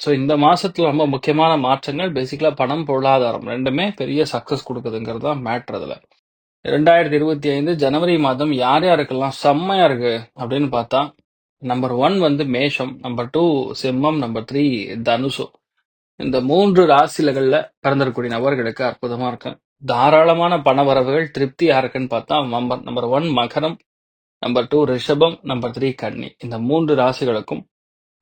So இந்த மாதத்தில் ரொம்ப முக்கியமான மாற்றங்கள் பேசிக்கலாக பணம் பொருளாதாரம் ரெண்டுமே பெரிய சக்ஸஸ் கொடுக்குதுங்கிறது தான் மேட்ரு அதில். ரெண்டாயிரத்தி இருபத்தி ஐந்து ஜனவரி மாதம் யார் யாருக்கெல்லாம் செம்மையா இருக்கு அப்படின்னு பார்த்தா நம்பர் ஒன் வந்து மேஷம் நம்பர் டூ சிம்மம் நம்பர் த்ரீ தனுசு. இந்த மூன்று ராசிலகள்ல பிறந்திருக்கக்கூடிய நபர்களுக்கு அற்புதமா இருக்கு. தாராளமான பண வரவுகள் திருப்தியா இருக்குன்னு பார்த்தா நம்பர் நம்பர் ஒன் மகரம் நம்பர் டூ ரிஷபம் நம்பர் த்ரீ கன்னி. இந்த மூன்று ராசிகளுக்கும்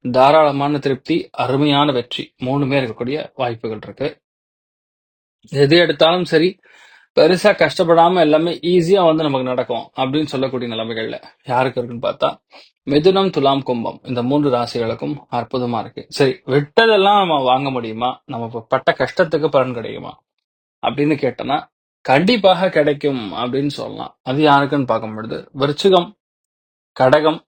தாராளமான திருப்தி அருமையான வெற்றி. மூணுமே இருக்கக்கூடிய வாய்ப்புகள் இருக்கு. எது எடுத்தாலும் சரி பெருசா கஷ்டப்படாம எல்லாமே ஈஸியா வந்து நமக்கு நடக்கும் அப்படின்னு சொல்லக்கூடிய நிலைமைகள்ல யாருக்கு இருக்குன்னு பார்த்தா மிதுனம் துலாம் கும்பம். இந்த மூன்று ராசிகளுக்கும் அற்புதமா இருக்கு. சரி விட்டதெல்லாம் நம்ம வாங்க முடியுமா? நம்ம இப்ப பட்ட கஷ்டத்துக்கு பலன் கிடைக்குமா அப்படின்னு கேட்டோம்னா கண்டிப்பாக கிடைக்கும் அப்படின்னு சொல்லலாம். அது யாருக்குன்னு பார்க்கும் பொழுது விருச்சிகம் கடகம்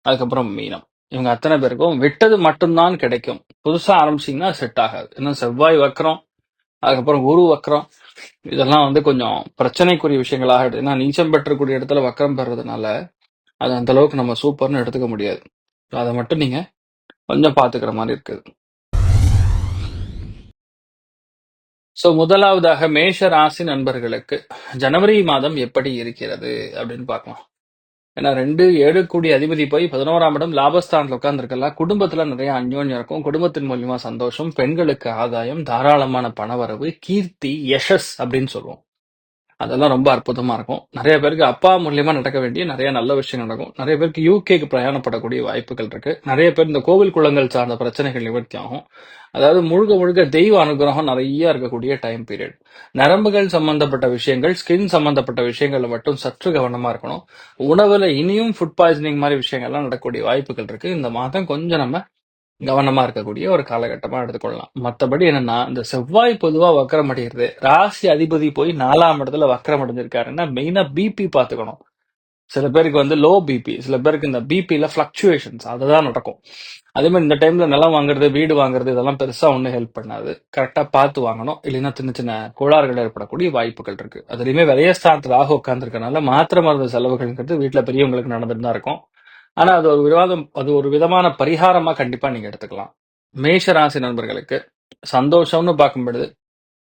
அதுக்கப்புறம் மீனம். இவங்க அத்தனை பேருக்கும் விட்டது மட்டும்தான் கிடைக்கும். புதுசா ஆரம்பிச்சீங்கன்னா செட் ஆகாது. இன்னும் செவ்வாய் வக்கரம் அதுக்கப்புறம் குரு வக்கரம் இதெல்லாம் வந்து கொஞ்சம் பிரச்சனைக்குரிய விஷயங்களாக ஏன்னா நீச்சம் பெற்றக்கூடிய இடத்துல வக்கரம் பெறதுனால அது அந்த அளவுக்கு நம்ம சூப்பர்னு எடுத்துக்க முடியாது. அதை மட்டும் நீங்க கொஞ்சம் பாத்துக்கிற மாதிரி இருக்குது. ஸோ முதலாவதாக மேஷ ராசி நண்பர்களுக்கு ஜனவரி மாதம் எப்படி இருக்கிறது அப்படின்னு பார்க்கலாம். ஏன்னா ரெண்டு ஏழு கூடி அதிபதி போய் பதினோராம் இடம் லாபஸ்தானத்தில் உட்கார்ந்துருக்கலாம் குடும்பத்துல நிறைய அந்யோன்யம் இருக்கும். குடும்பத்தின் மூலியமா சந்தோஷம் பெண்களுக்கு ஆதாயம் தாராளமான பணவரவு கீர்த்தி யஷஸ் அப்படின்னு சொல்லுவோம். அதெல்லாம் ரொம்ப அற்புதமா இருக்கும். நிறைய பேருக்கு அப்பா மூலியமா நடக்க வேண்டிய நிறைய நல்ல விஷயங்கள் நடக்கும். நிறைய பேருக்கு யூகேக்கு பிரயாணப்படக்கூடிய வாய்ப்புகள் இருக்கு. நிறைய பேர் இந்த கோவில் குளங்கள் சார்ந்த பிரச்சனைகள் நிவர்த்தி ஆகும். அதாவது முழுக்க முழுக்க தெய்வ அனுகிரகம் நிறைய இருக்கக்கூடிய டைம் பீரியட் நரம்புகள் சம்பந்தப்பட்ட விஷயங்கள் ஸ்கின் சம்பந்தப்பட்ட விஷயங்கள்ல மட்டும் சற்று கவனமா இருக்கணும். உணவுல இனியும் ஃபுட் பாய்சனிங் மாதிரி விஷயங்கள்லாம் நடக்கக்கூடிய வாய்ப்புகள் இருக்கு. இந்த மாதம் கொஞ்சம் நம்ம கவனமா இருக்கக்கூடிய ஒரு காலகட்டமா எடுத்துக்கொள்ளலாம். மத்தபடி என்னன்னா இந்த செவ்வாய் பொதுவா வக்கரம் அடைகிறது ராசி அதிபதி போய் நாலாம் இடத்துல வக்கரம் அடைஞ்சிருக்காருன்னா மெயினா பிபி பாத்துக்கணும் சில பேருக்கு வந்து லோ பிபி சில பேருக்கு இந்த பிபில ஃபிளக்சுவேஷன்ஸ் அதுதான் நடக்கும். அதே மாதிரி இந்த டைம்ல நிலம் வாங்குறது வீடு வாங்குறது இதெல்லாம் பெருசா ஒன்றும் ஹெல்ப் பண்ணாது. கரெக்டா பார்த்து வாங்கணும். இல்லைன்னா சின்ன சின்ன கோளாறுகள் ஏற்படக்கூடிய வாய்ப்புகள் இருக்கு. அதுலயுமே விரயஸ்தானத்துல ஆக உட்காந்துருக்கனால மாத்திரை மருந்து செலவுகள்ங்கிறது வீட்டுல பெரியவங்களுக்கு நடந்துட்டு தான் இருக்கும். ஆனா அது ஒரு விவாதம் அது ஒரு விதமான பரிகாரமா கண்டிப்பா நீங்க எடுத்துக்கலாம். மேஷ ராசி நண்பர்களுக்கு சந்தோஷம்னு பார்க்கும் பொழுது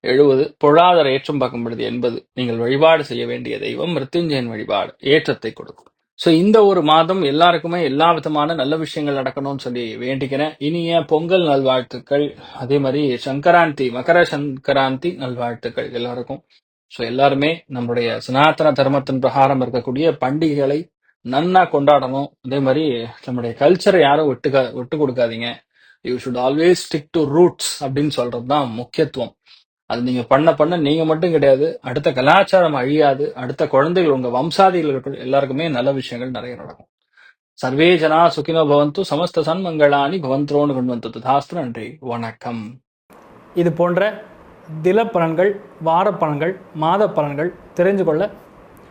எழுபது பொருளாதார ஏற்றம் பார்க்கும் பொழுது எண்பது நீங்கள் வழிபாடு செய்ய வேண்டிய தெய்வம் மிருத்யுஞ்சயன் வழிபாடு ஏற்றத்தை கொடுக்கும். சோ இந்த ஒரு மாதம் எல்லாருக்குமே எல்லா விதமான நல்ல விஷயங்கள் நடக்கணும்னு சொல்லி வேண்டிக்கிறேன். இனிய பொங்கல் நல்வாழ்த்துக்கள். அதே மாதிரி சங்கராந்தி மகர சங்கராந்தி நல்வாழ்த்துக்கள் எல்லாருக்கும். சோ எல்லாருமே நம்முடைய சனாதன தர்மத்தின் பிரகாரம் இருக்கக்கூடிய பண்டிகைகளை நன்னா கொண்டாடணும். அதே மாதிரி நம்முடைய கல்ச்சரை யாரும் விட்டுக்க விட்டு கொடுக்காதீங்க. You should always stick to roots அப்படின்னு சொல்றது தான் முக்கியத்துவம். அது நீங்க பண்ண பண்ண நீங்க மட்டும் கிடையாது. அடுத்த கலாச்சாரம் அழியாது. அடுத்த குழந்தைகள் உங்க வம்சாதிகள் எல்லாருக்குமே நல்ல விஷயங்கள் நிறைய நடக்கும். சர்வே ஜனா சுகினோ பவந்து சமஸ்த சன்மங்களானி பவந்தோன்னு கொண்டு வந்தது. தாஸ்திர நன்றி. வணக்கம். இது போன்ற தில பலன்கள் வார பலன்கள் மாத பலன்கள் தெரிஞ்சு கொள்ள